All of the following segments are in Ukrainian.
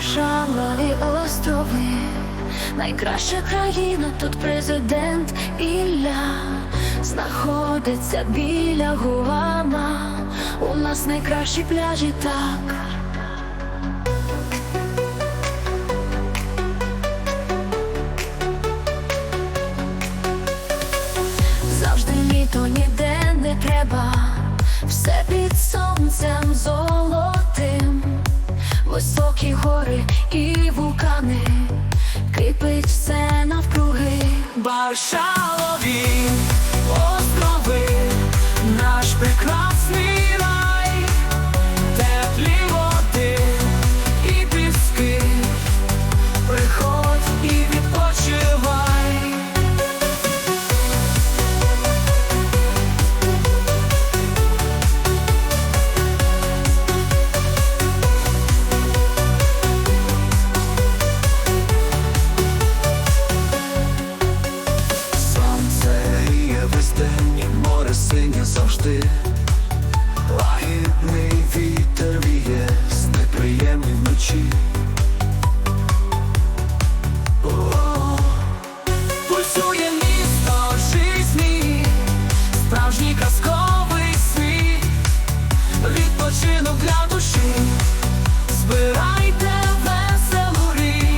Маршалові острови, найкраща країна, тут президент Ілля знаходиться біля Гуама. У нас найкращі пляжі так. Завжди літо ніде shot завжди. Лагідний вітер віє з неприємні вночі. Пульсує місто жизні, справжній казковий світ, відпочинок для душі, збирайте веселу річ.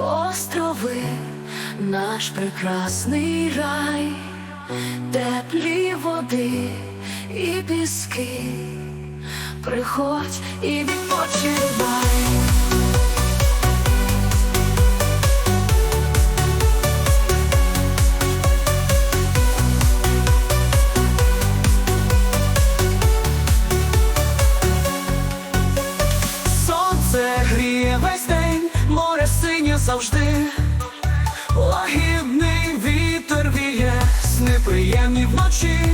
Острови, наш прекрасний рай, теплі води і піски. Приходь і відпочивай. завжди, лагідний вітер віє, з неприємні вночі.